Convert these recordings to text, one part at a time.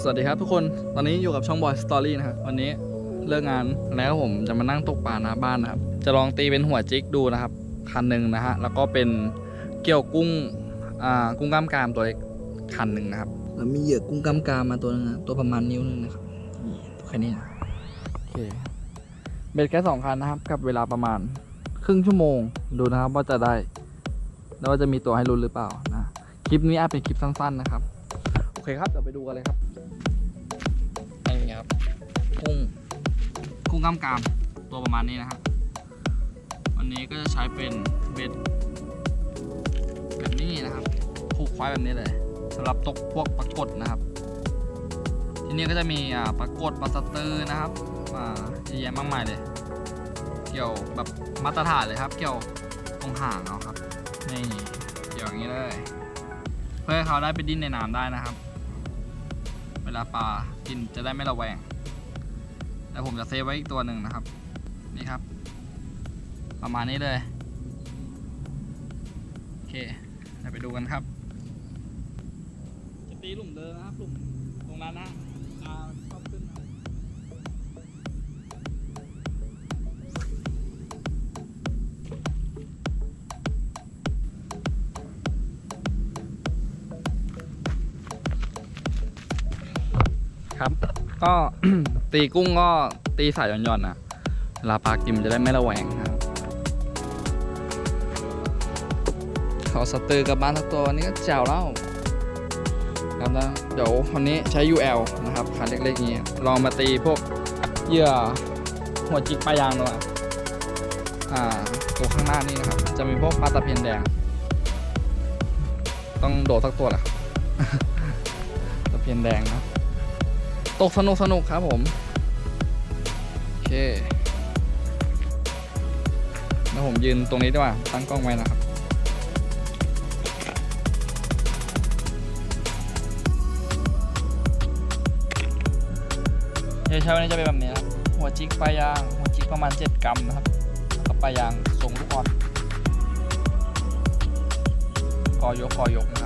สวัสดีครับทุกคน ตอนนี้อยู่กับช่องบอยสตอรี่นะครับ วันนี้เลิกงานแล้วผมจะมานั่งตกปลาหน้าบ้านนะครับ จะลองตีเป็นหัวจิกดูนะครับ คันหนึ่งนะฮะ แล้วก็เป็นเกี่ยวกุ้ง อ่า กุ้งกล้ามกรามตัวเล็กคันหนึ่งนะครับ แล้วมีเหยื่อกุ้งกล้ามกรามมาตัวนึงนะตัวประมาณนิ้วนึงนะครับนี่ตัวแค่นี้นะโอเค เบ็ดแค่สองคันนะครับ กับเวลาประมาณครึ่งชั่วโมง ดูนะครับว่าจะได้ แล้วว่าจะมีตัวให้ลุ้นหรือเปล่านะ คลิปนี้อาจเป็นคลิปสั้น ๆนะครับโอ เคครับเดี๋ยวไปดูกันเลยครับนี่ครับกุ้งกุ้งกล้ามกรามตัวประมาณนี้นะฮะวันนี้ก็จะใช้เป็นเบ็ดแบบนี้นะครับผูกควายแบบนี้เลยสำหรับตกพวกปลากดนะครับ ที่นี้ก็จะมีปลากดปลาสะตือนะครับอ่าเยอะแยะมากมายเลย เกี่ยวแบบมาตรฐานเลยครับ เกี่ยวตรงห่างเอาครับนี่เกี่ยวอย่างนี้เลย เพื่อให้เขาได้ไปดิ้นในน้ำได้นะครับ ลาปลากินจะได้ไม่ระแวง แล้วผมจะเซฟไว้อีกตัวหนึ่งนะครับ นี่ครับ ประมาณนี้เลย โอเคเดี๋ยวไปดูกันครับ จะตีหลุมเดิมนะครับหลุมตรงนั้นนะอ่าชอบขึ้นนะ ครับ ก็ ตีกุ้งก็ตีสายหย่อนๆนะลาปลากิมจะได้ไม่ระแวงนะครับเขาสตือกับบ้านทักตัววันนี้ก็แจ๋วแล้วครับนะเดี๋ยววันนี้ใช้ UL นะครับคันเล็กๆนี้ ลองมาตีพวกเหยื่อหัวจิกปลายางด้วยอ่าตัวข้างหน้านี่นะครับ จะมีพวกปลาตะเพียนแดง ต้องโดดสักตัวแหละตะเพียนแดงนะ ตกสนุกสนุกครับผม โอเคแล้วผมยืนตรงนี้ดีกว่า ตั้งกล้องไว้นะครับ เดี๋ยวเช้าวันนี้จะเป็นแบบนี้นะครับหัวจิกปลายาง หัวจิกประมาณ 7 กรัมนะครับแล้วก็ปลายางทรงลูกบอลกอยกกอยกนะครับ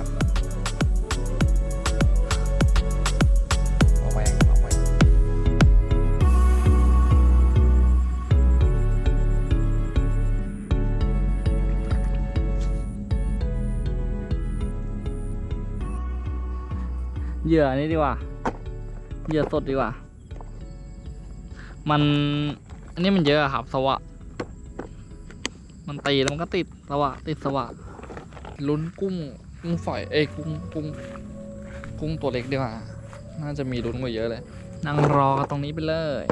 เหยื่อนี้ดีกว่า เหยื่อสดดีกว่า มันอันนี้มันเยอะครับสวะ มันตีแล้วมันก็ติดสวะ ติดสวะ ลุ้นกุ้งกุ้งฝอยเอ้กุ้งกุ้งกุ้งตัวเล็กดีกว่า น่าจะมีลุ้นกว่าเยอะเลย นั่งรอกันตรงนี้ไปเลย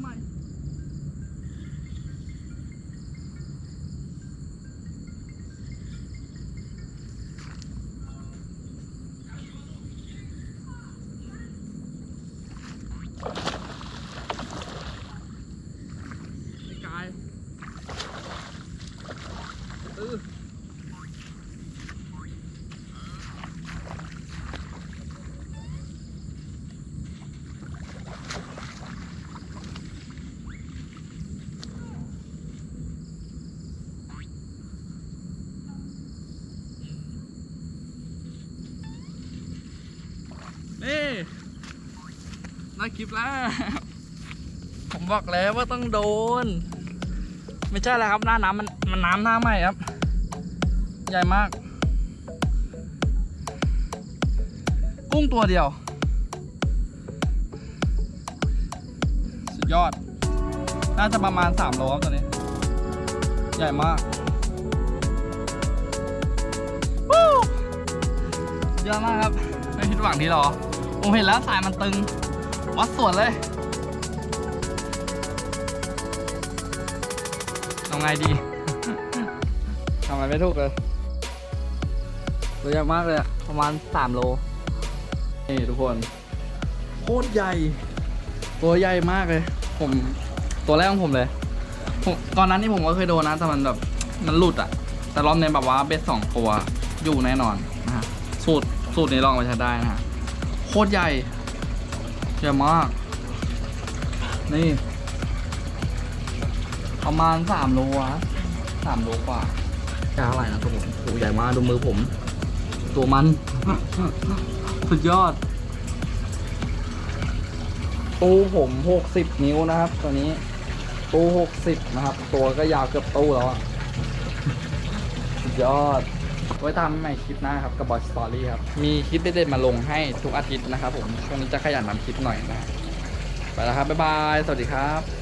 น้ำปลามันก็ไม่ไอ้กายเออ นี่ ได้คลิปแล้ว ผมบอกแล้วว่าต้องโดน ไม่ใช่แล้วครับหน้าน้ำมันมันน้ำหน้าใหม่ครับ ใหญ่มาก กุ้งตัวเดียว สุดยอด น่าจะประมาณ 3 โลครับตัวนี้ ใหญ่มากเยอะมากครับ ไม่ผิดหวังที่รอผมเห็นแล้วสายมันตึง วัดส่วนเลยทำไงดี ทำอะไรไม่ถูกเลยตัวใหญ่มากเลยอะประมาณ 3 โล นี่ทุกคน โคตรใหญ่ ตัวใหญ่มากเลย ผมตัวแรกของผมเลยผมก่อนนั้นนี่ผมก็เคยโดนนะ แต่มันแบบมันหลุดอะแต่รอบนี้แบบว่าเบ็ดสองตัวอยู่แน่นอนนะฮะสูตรสูตรนี้ลองไปใช้ได้นะฮะโคตรใหญ่ ใหญ่มาก นี่ ประมาณสามโลอะสามโลกว่าจะอะไรนะตัวผมตัวใหญ่มากดูมือผม ตัวมัน สุดยอด ตู้ผมหกสิบนิ้วนะครับ ตัวนี้ ตู้หกสิบนะครับ ตัวก็ยาวเกือบตู้แล้วอะสุดยอด ไว้ตามใหม่คลิปหน้าครับกับบอยสตอรี่ครับ มีคลิปเด็ดๆมาลงให้ทุกอาทิตย์นะครับผมช่วงนี้จะขยันทำคลิปหน่อยนะไปแล้วครับบ๊ายบาย สวัสดีครับ